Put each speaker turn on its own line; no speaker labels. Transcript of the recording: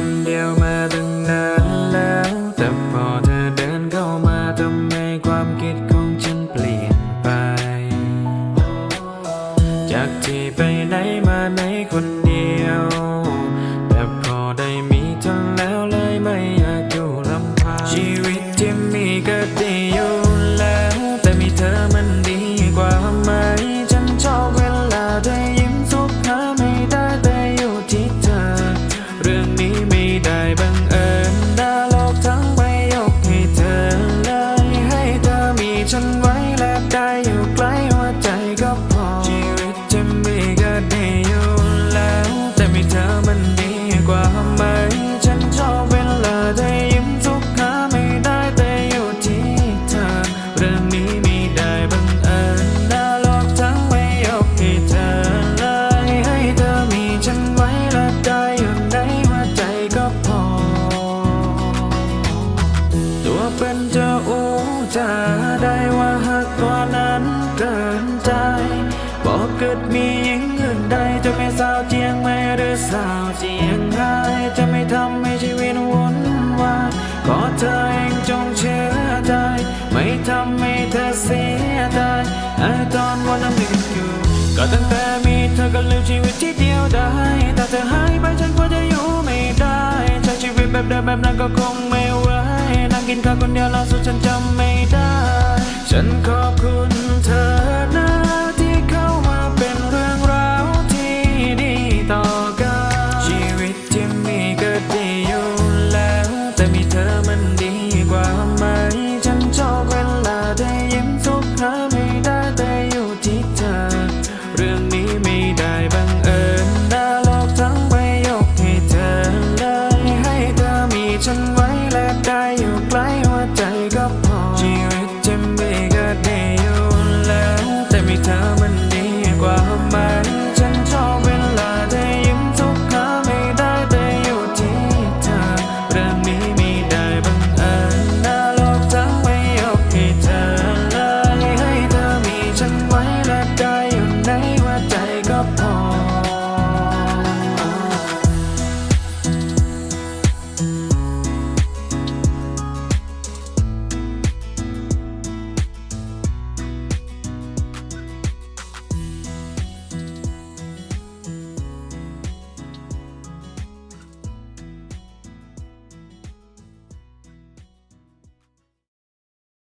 คนเดียวมาตั้งนานแล้ว แต่พอเธอเดินเข้ามาทำให้ความคิดของฉันเปลี่ยนไป จากที่ไปไหนมาไหนคนเดียว แต่พอได้มีเธอแล้วเลยไม่อยากอยู่ลำพังชีวิตที่มีก็ได้อยู่ กว่าไหม ฉันชอบเวลาเธอยิ้มทุกหาไม่ได้แต่อยู่ที่เธอ เรื่องนี้ไม่ได้บังเอิญดาโลกทั้งใบยกให้เธอเลย ให้เธอมีฉันไว้และได้อยู่ในหัวใจก็พอ ตัวเป็นเจ้าอูจะได้ว่าหักตัวนั้นเกินใจบอกเกิดมี ไม่ทำให้เธอเสียดายไอ้ตอนวันนั้นมีอยู่ก็ตั้งแต่มีเธอก็ลืมชีวิตที่เดียวได้แต่เธอหายไปฉันก็จะอยู่ไม่ได้ใช้ชีวิตแบบเดิมแบบนั้นก็คงไม่ไหวนั่งกินข้าวคนเดียวล่าสุดฉันจำไม่ได้ ฉันขอบคุณเธอ มันดีกว่าไห